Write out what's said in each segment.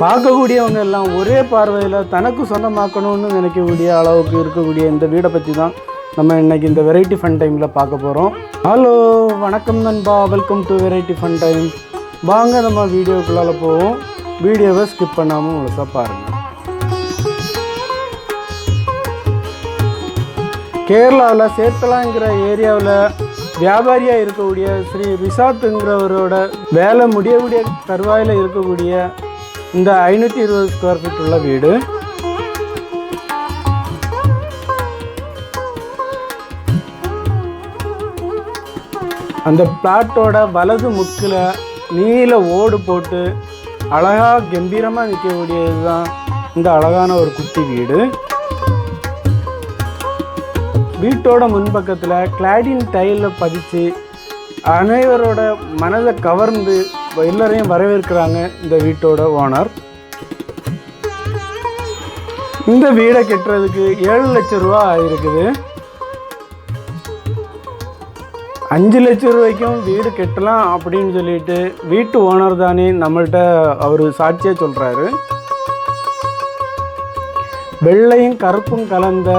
பார்க்கக்கூடியவங்க எல்லாம் ஒரே பார்வையில் தனக்கு சொந்தமாக்கணும்னு நினைக்கக்கூடிய அளவுக்கு இருக்கக்கூடிய இந்த வீடை பற்றி தான் நம்ம இன்றைக்கி இந்த வெரைட்டி ஃபன் டைமில் பார்க்க போகிறோம் ஹலோ வணக்கம் நண்பா. Welcome to variety fun time வாங்க நம்ம வீடியோக்குள்ளால் போவோம். வீடியோவை ஸ்கிப் பண்ணாமல் முழுசாக பாருங்கள் கேரளாவில் சேர்த்தலாங்கிற ஏரியாவில் வியாபாரியாக இருக்கக்கூடிய ஸ்ரீ ரிசாத்துங்கிறவரோட வேலை முடியக்கூடிய தருவாயில் இருக்கக்கூடிய இந்த ஐநூற்றி இருபது ஸ்கொயர் ஃபீட் உள்ள வீடு. அந்த பிளாட்டோட வலது முக்கில் நீல ஓடு போட்டு அழகாக கம்பீரமாக நிற்கக்கூடியது தான் இந்த அழகான ஒரு குட்டி வீடு. வீட்டோட முன்பக்கத்தில் கிளாடின் டைலில் பதித்து அனைவரோட மனதை கவர்ந்து எல்லாரையும் வரவேற்கிறாங்க இந்த வீட்டோட ஓனர். இந்த வீடை கட்டுறதுக்கு ஏழு லட்சம் ரூபா ஆயிருக்குது. அஞ்சு லட்சம் ரூபாய்க்கும் வீடு கட்டலாம் அப்படின்னு சொல்லிட்டு வீட்டு ஓனர் தானே நம்மள்கிட்ட அவர் சாட்சியாக சொல்கிறாரு வெள்ளையும் கருப்பும் கலந்த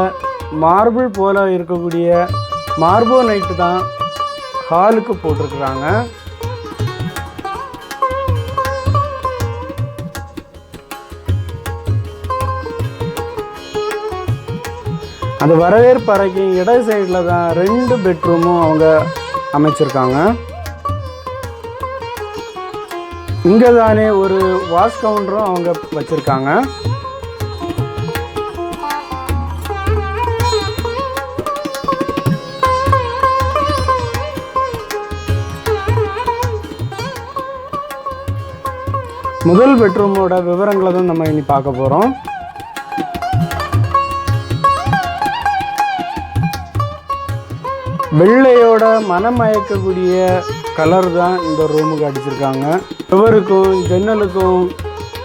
மார்பிள் போல இருக்கக்கூடிய மார்போ நைட்டு தான் ஹாலுக்கு போட்டிருக்கிறாங்க. அந்த வரவேற்பு அறைக்கு இட சைடில் தான் ரெண்டு பெட்ரூமும் அவங்க அமைச்சிருக்காங்க. இங்கே தானே ஒரு வாஷ் கவுண்டரும் அவங்க வச்சுருக்காங்க. முதல் பெட்ரூமோட விவரங்களை தான் நம்ம இனி பார்க்க போகிறோம் வெள்ளையோட மனமயக்கக்கூடிய கலர் தான் இந்த ரூமுக்கு அடிச்சிருக்காங்க. சுவருக்கும் ஜன்னலுக்கும்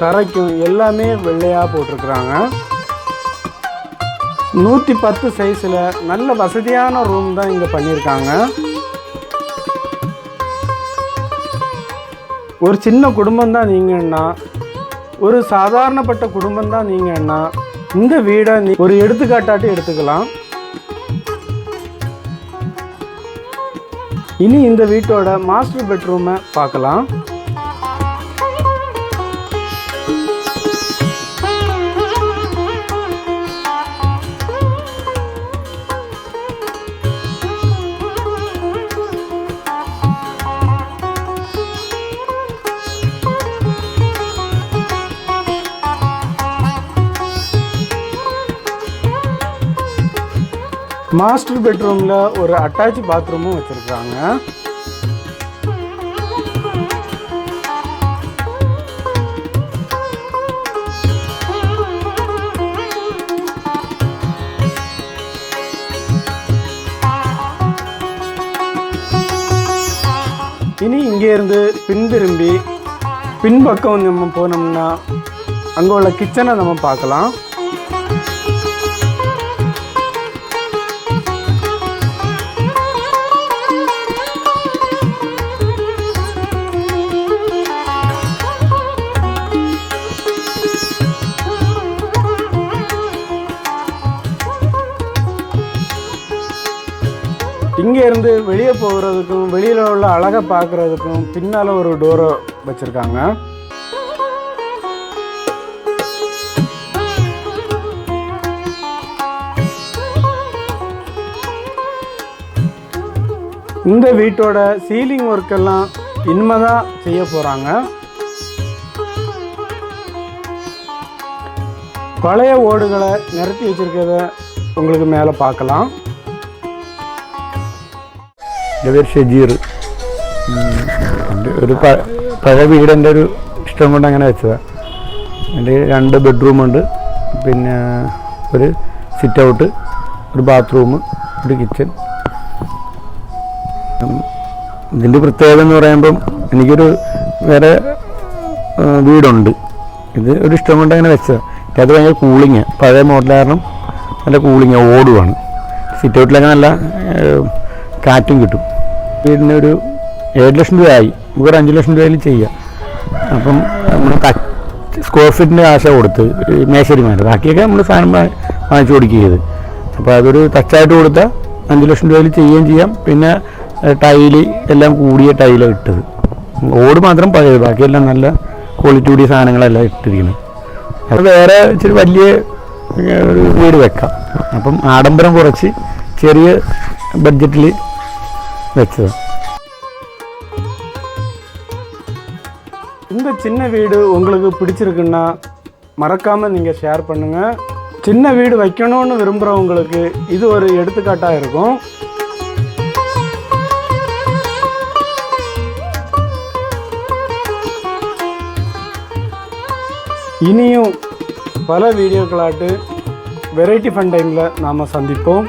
தரைக்கும் எல்லாமே வெள்ளையாக போட்டிருக்கிறாங்க. நூற்றி பத்து சைஸில் நல்ல வசதியான ரூம் தான் இங்கே பண்ணியிருக்காங்க. ஒரு சின்ன குடும்பம் தான் நீங்கன்னா ஒரு சாதாரணப்பட்ட குடும்பம் தான் நீங்கன்னா இந்த வீடை நீ ஒரு எடுத்துக்காட்டாட்டி எடுத்துக்கலாம். இனி இந்த வீட்டோட மாஸ்டர் பெட்ரூமை பார்க்கலாம். மாஸ்டர் பெட்ரூமில் ஒரு அட்டாச் பாத்ரூமும் வச்சுருக்காங்க. இனி இங்கேருந்து பின்திரும்பி பின்பக்கம் நம்ம போனோம்னா அங்கே உள்ள கிச்சனை நம்ம பார்க்கலாம். இங்கேருந்து வெளியே போகிறதுக்கும் வெளியில் உள்ள அழகை பார்க்குறதுக்கும் பின்னால் ஒரு டோரை வச்சுருக்காங்க. இந்த வீட்டோட சீலிங் ஒர்க்கெல்லாம் இனிமே தான் செய்ய போகிறாங்க பழைய ஓடுகளை நிறுத்தி வச்சுருக்கிறத உங்களுக்கு மேலே பார்க்கலாம். എന്റെ പേര് ഷജീർ ഒരു പഴയ വീട് എന്റെ ഒരു ഇഷ്ടം കൊണ്ട് അങ്ങനെ വെച്ചതാണ് എന്റെ രണ്ട് ബെഡ്റൂമുണ്ട് പിന്നെ ഒരു സിറ്റ് ഔട്ട് ഒരു ബാത്റൂം ഒരു കിച്ചൺ ഇതിന്റെ പ്രത്യേകത എന്ന് പറയുമ്പം എനിക്കൊരു വേറെ വീടുണ്ട്. ഇത് ഒരു ഇഷ്ടം കൊണ്ട് അങ്ങനെ വെച്ചതാണ് അത് ഭയങ്കര കൂളിങ് പഴയ മോഡൽ കാരണം നല്ല കൂളിങ് ഓടുവാണ്. സിറ്റ് ഔട്ടിലൊക്കെ നല്ല കാറ്റും കിട്ടും. വീടിന് ഒരു ഏഴ് ലക്ഷം രൂപയായി. നമുക്കൊരു അഞ്ച് ലക്ഷം രൂപയിൽ ചെയ്യാം. അപ്പം നമ്മൾ സ്ക്വയർ ഫീറ്റിന്റെ ആശ കൊടുത്ത് മേശരിമാർ ബാക്കിയൊക്കെ നമ്മൾ സാധനം വാങ്ങിച്ചു കൊടുക്കുക ചെയ്ത്. അപ്പോൾ അതൊരു ടച്ചായിട്ട് കൊടുത്താൽ അഞ്ച് ലക്ഷം രൂപയിൽ ചെയ്യുകയും ചെയ്യാം. പിന്നെ ടൈൽ എല്ലാം കൂടിയ ടൈലാണ് ഇട്ടത്. ഓട് മാത്രം പഴയത്. ബാക്കിയെല്ലാം നല്ല ക്വാളിറ്റി കൂടിയ സാധനങ്ങളെല്ലാം ഇട്ടിരിക്കുന്നത്. അത് വേറെ ഇച്ചിരി വലിയ ഒരു വീട് വെക്കാം. അപ്പം ആഡംബരം കുറച്ച് ചെറിയ ബഡ്ജറ്റിൽ வச்சுருவோம் இந்த சின்ன வீடு உங்களுக்கு பிடிச்சிருக்குன்னா மறக்காமல் நீங்கள் ஷேர் பண்ணுங்கள் சின்ன வீடு வைக்கணும்னு விரும்புகிறவங்களுக்கு இது ஒரு எடுத்துக்காட்டாக இருக்கும். இனியும் பல வீடியோக்களாட்டு வெரைட்டி ஃபன் டைமில் நாம் சந்திப்போம்.